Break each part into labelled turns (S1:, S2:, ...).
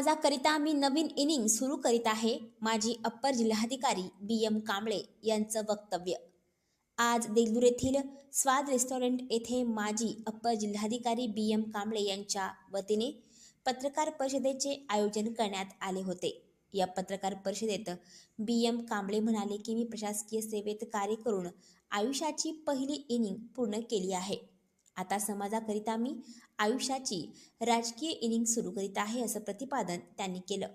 S1: समाजाकरिता मी नवीन inning सुरू करीत आहे माजी अप्पर जिल्हाधिकारी बी एम कांबळे यांचं वक्तव्य. आज देगलूर येथील स्वाद रेस्टॉरंट येथे माजी अप्पर जिल्हाधिकारी बी एम कांबळे यांच्या वतीने पत्रकार परिषदेचे आयोजन करण्यात आले होते. या पत्रकार परिषदेत बी एम कांबळे म्हणाले की मी प्रशासकीय सेवेत कार्य करून आयुष्याची पहिली इनिंग पूर्ण केली आहे. आता समाजाकरिता मी आयुष्याची राजकीय इनिंग सुरू करीत आहे असं प्रतिपादन त्यांनी केलं.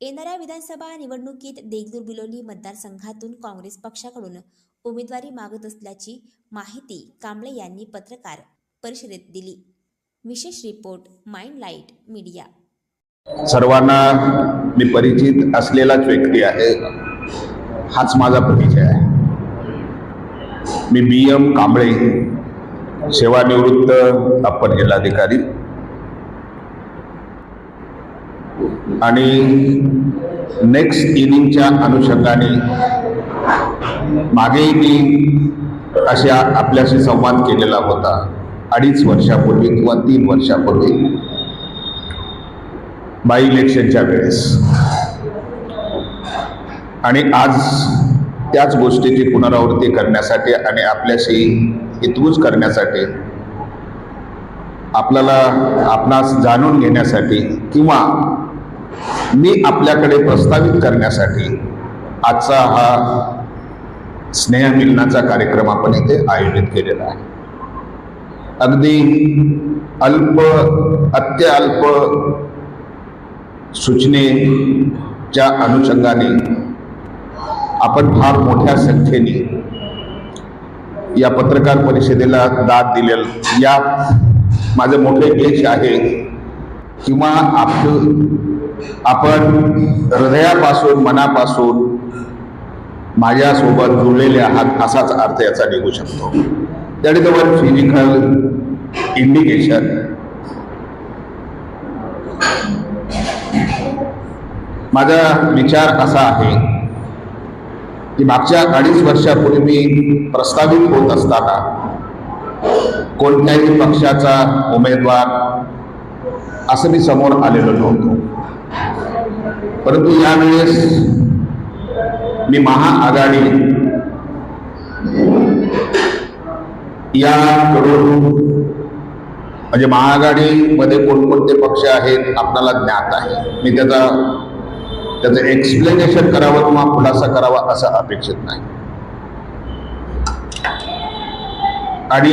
S1: येणाऱ्या विधानसभा निवडणुकीत देगदूर बिलोली मतदारसंघातून काँग्रेस पक्षाकडून उमेदवारी मागत असल्याची माहिती कांबळे यांनी पत्रकार परिषदेत दिली. विशेष रिपोर्ट माइंड लाइट मीडिया.
S2: सर्वांना मी परिचित असलेलाच व्यक्ती आहे. हाच माझा परिचय आहे. मी बी एम कांबळे. सेवानिवृत्त अप्पर जिल्हाधिकारी. आणि नेक्स्ट इनिंगच्या अनुषंगाने मागेही मी अशा आपल्याशी संवाद केलेला होता. अडीच वर्षापूर्वी किंवा तीन वर्षापूर्वी. बाय इलेक्शनच्या वेळेस. आणि आज त्याच गोष्टीची पुनरावृत्ती करण्यासाठी आणि आपल्याशी हितगुज करण्यासाठी आपल्याला आपणास जाणून घेण्यासाठी किंवा मी आपल्याकडे प्रस्तावित करण्यासाठी आजचा हा स्नेहमिलनाचा कार्यक्रम आपण इथे आयोजित केलेला आहे. अगदी अल्प अत्यल्प सूचनेच्या अनुषंगाने आपण फार मोठ्या संख्येने या पत्रकार परिषदेला दाद दिलेल. यात माझे मोठे यश आहे किंवा आपलं आपण हृदयापासून मनापासून माझ्यासोबत जुळलेले आहात असाच अर्थ याचा निघू शकतो. दॅट इज फिजिकल इंडिकेशन माझा विचार असा आहे की मागच्या अडीच वर्षापूर्वी प्रस्तावित होत असताना कोणत्याही पक्षाचा उमेदवार असं मी समोर आलेलो नव्हतो. परंतु यावेळेस मी महाआघाडी याकडून म्हणजे महाआघाडीमध्ये कोणकोणते पक्ष आहेत आपल्याला ज्ञात आहे. मी त्याचा त्याचं एक्सप्लेनेशन करावं किंवा खुलासा करावा असं अपेक्षित नाही. आणि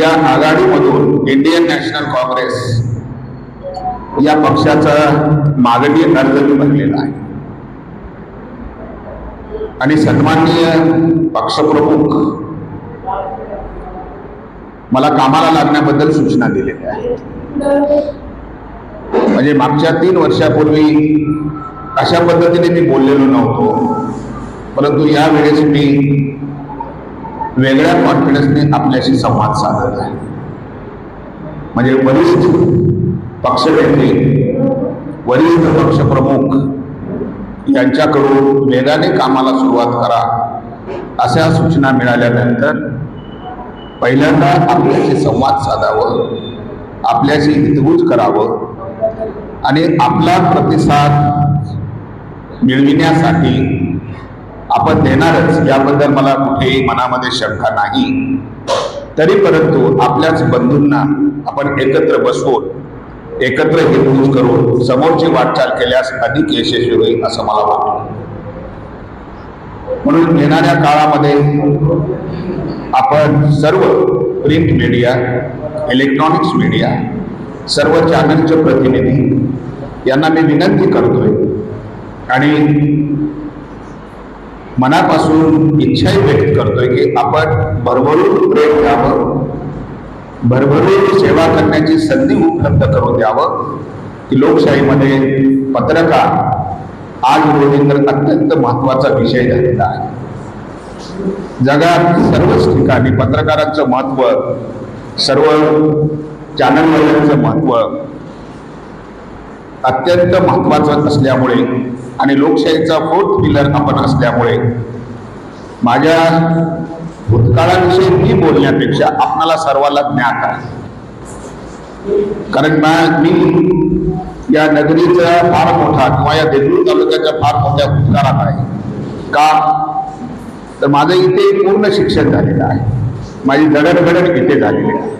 S2: या आघाडीमधून इंडियन नॅशनल काँग्रेस या पक्षाचा मागणी अर्ज मी भरलेला आहे. आणि सन्माननीय पक्षप्रमुख मला कामाला लागण्याबद्दल सूचना दिलेल्या आहेत. म्हणजे मागच्या तीन वर्षापूर्वी अशा पद्धतीने मी बोललेलो नव्हतो. परंतु यावेळेस मी वेगळ्या कॉन्फिडन्सने आपल्याशी संवाद साधत आहे. म्हणजे वरिष्ठ पक्षनेते वरिष्ठ पक्षप्रमुख यांच्याकडून वेगाने कामाला सुरुवात करा अशा सूचना मिळाल्यानंतर पहिल्यांदा आपल्याशी संवाद साधावं आपल्याशी हितगुज करावं आणि आपला प्रतिसाद मिळविण्यासाठी आपण देणारच याबद्दल मला कुठेही मनामध्ये शंका नाही. तरी परंतु आपल्याच बंधूंना आपण एकत्र बसवून एकत्र हितगुज करून समोरची वाटचाल केल्यास अधिक यशस्वी होईल असं मला वाटतं. म्हणून येणाऱ्या काळामध्ये आपण सर्व प्रिंट मीडिया इलेक्ट्रॉनिक्स मीडिया सर्व चॅनलचे प्रतिनिधी यांना मी विनंती करतोय आणि मनापासून इच्छाही व्यक्त करतोय की आपण भरभरून प्रेम द्यावं भरभरून सेवा करण्याची संधी उपलब्ध करून द्यावं. की लोकशाहीमध्ये पत्रकार आज रोजी अत्यंत महत्त्वाचा विषय झालेला आहे. जगात सर्वच ठिकाणी पत्रकारांचं महत्त्व सर्व चॅनलवाल्यांचं महत्त्व अत्यंत महत्वाचं असल्यामुळे आणि लोकशाहीचा फोर्थ पिलर आपण असल्यामुळे माझ्या भूतकाळाविषयी मी बोलण्यापेक्षा आपणाला सर्वांना ज्ञात आहे. कारण मी या नगरीचा फार मोठा किंवा या देगलूर तालुक्याच्या फार मोठ्या भूतकाळात आहे. का? तर माझं इथे पूर्ण शिक्षण झालेलं आहे. माझी जडणघडण इथे झालेली आहे.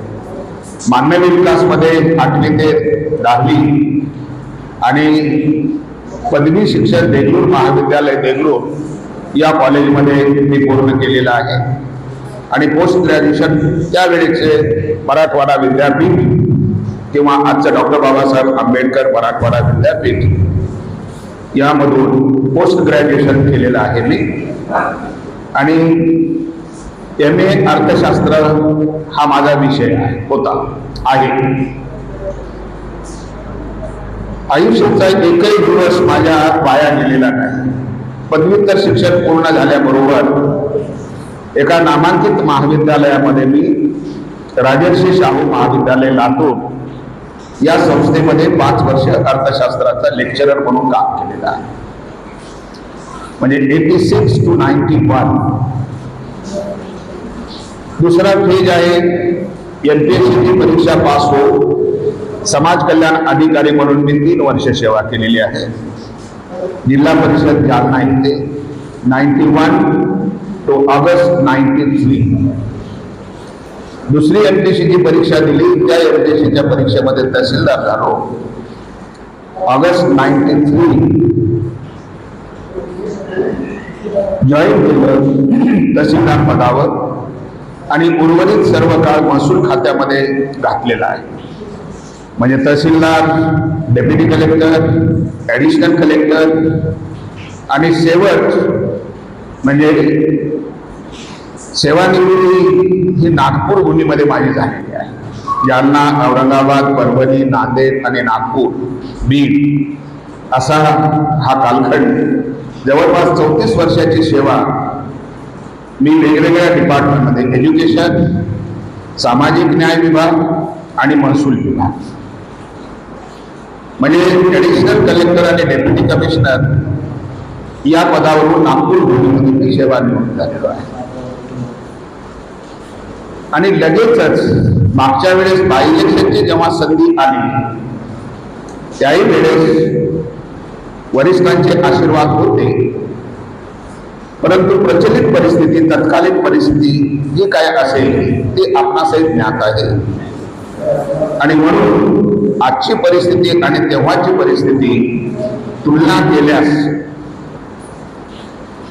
S2: मानवी विकासमध्ये आठवी ते दहावी आणि पदवी शिक्षण देगलूर महाविद्यालय देगलूर या कॉलेजमध्ये मी पूर्ण केलेलं आहे. आणि पोस्ट ग्रॅज्युएशन त्यावेळेचे मराठवाडा विद्यापीठ किंवा आजचं डॉक्टर बाबासाहेब आंबेडकर मराठवाडा विद्यापीठ. यामधून पोस्ट ग्रॅज्युएशन केलेलं आहे मी. आणि एम ए अर्थशास्त्र हा माझा विषय होता आहे. आयुष्याचा एकही दिवस माझ्या वाया गेलेला नाही. पदव्युत्तर शिक्षण पूर्ण झाल्याबरोबर एका नामांकित महाविद्यालयामध्ये मी राजर्षी शाहू महाविद्यालय लातूर या संस्थेमध्ये पाच वर्ष अर्थशास्त्राचा लेक्चरर म्हणून काम म्हणजे eighty six two ninety one दुसरा फ़ेज़ आहे एमपीएससीची परीक्षा पास हो समाज कल्याण अधिकारी म्हणून मी तीन वर्ष सेवा केलेली आहे. जिल्हा परिषद जालना येथे ninety one two August ninety three. दुसरी एमपीएससीची परीक्षा दिली त्या एमपीएससीच्या परीक्षेमध्ये तहसीलदार झालो. August ninety three. जॉईन केलं तहसीलदार पदावर आणि उर्वरित सर्व काळ महसूल खात्यामध्ये घातलेला आहे. म्हणजे तहसीलदार डेप्युटी कलेक्टर ॲडिशनल कलेक्टर आणि शेवट म्हणजे सेवानिवृत्ती ही नागपूर भूमीमध्ये माझी झालेली आहे. यांना औरंगाबाद परभणी नांदेड आणि नागपूर बीड असा हा कालखंड. जवळपास चौतीस वर्षाची सेवा मी वेगवेगळ्या डिपार्टमेंटमध्ये एज्युकेशन सामाजिक न्याय विभाग आणि महसूल विभाग. म्हणजे ॲडिशनल कलेक्टर आणि डेप्युटी कमिशनर या पदावरून नागपूर भूमीमधून मी निवडून झालेलो आहे. आणि लगेचच मागच्या वेळेस बाय इलेक्शनची जेव्हा संधी आली त्याही वेळेस वरिष्ठांचे आशीर्वाद होते. परंतु प्रचलित परिस्थिती तत्कालीन परिस्थिती जी काय असेल ते आपणासही ज्ञात आहे. आणि म्हणून आजची परिस्थिती आणि तेव्हाची परिस्थिती तुलना केल्यास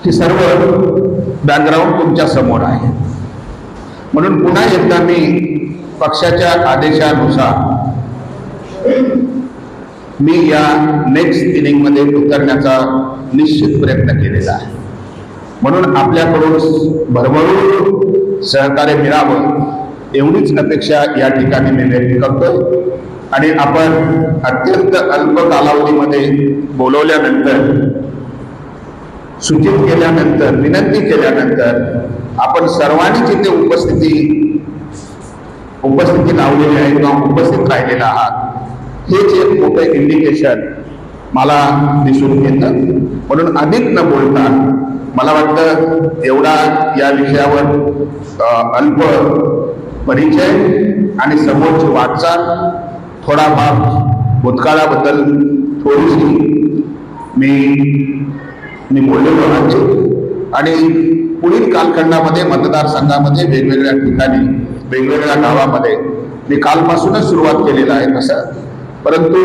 S2: ही सर्व बॅकग्राऊंड तुमच्यासमोर आहे. म्हणून पुन्हा एकदा मी पक्षाच्या आदेशानुसार मी या नेक्स्ट इनिंगमध्ये उतरण्याचा निश्चित प्रयत्न केलेला आहे. म्हणून आपल्याकडून भरभरून सहकार्य मिळावं एवढीच अपेक्षा या ठिकाणी मी व्यक्त करतोय. आणि आपण अत्यंत अल्प कालावधीमध्ये बोलवल्यानंतर सूचित केल्यानंतर विनंती केल्यानंतर आपण सर्वांनी जिथे उपस्थिती उपस्थिती लावलेली आहे किंवा उपस्थित राहिलेला आहात हेच एक मोठं इंडिकेशन मला दिसून येतं. म्हणून अधिक न बोलता मला वाटतं एवढा या विषयावर अल्प परिचय आणि समोरची वाटचाल थोडा भाग भूतकाळाबद्दल थोडीशी मी मी बोललेलो आहे आणि पुढील कालखंडामध्ये मतदारसंघामध्ये वेगवेगळ्या ठिकाणी वेगवेगळ्या गावामध्ये मी कालपासूनच सुरुवात केलेलं आहे तसं. परंतु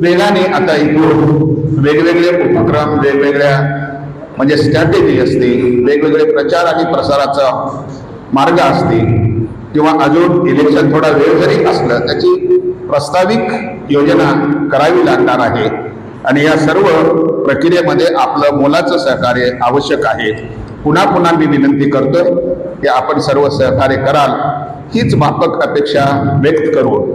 S2: वेगाने आता इथून वेगवेगळे उपक्रम वेगवेगळ्या म्हणजे स्ट्रॅटेजी असतील वेगवेगळे प्रचार आणि प्रसाराचा मार्ग असतील किंवा अजून इलेक्शन थोडा वेळ जरी असलं त्याची प्रस्ताविक योजना करावी लागणार आहे. आणि या सर्व प्रक्रियेमध्ये आपलं मोलाचं सहकार्य आवश्यक आहे. पुन्हा पुन्हा मी विनंती करतोय की आपण सर्व सहकार्य कराल हीच माफक अपेक्षा व्यक्त करून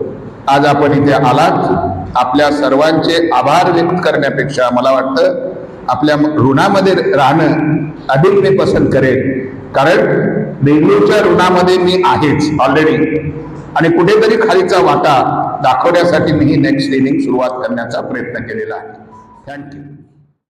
S2: आज आपण इथे आलात. आपल्या सर्वांचे आभार व्यक्त करण्यापेक्षा मला वाटतं आपल्या ऋणामध्ये राहणं अधिक मी पसंत करेन. कारण बेंगळूरच्या ऋणामध्ये मी आहेच ऑलरेडी आणि कुठेतरी खालीचा वाटा दाखवण्यासाठी मी ही नेक्स्ट इनिंग सुरुवात करण्याचा प्रयत्न केलेला आहे. थँक्यू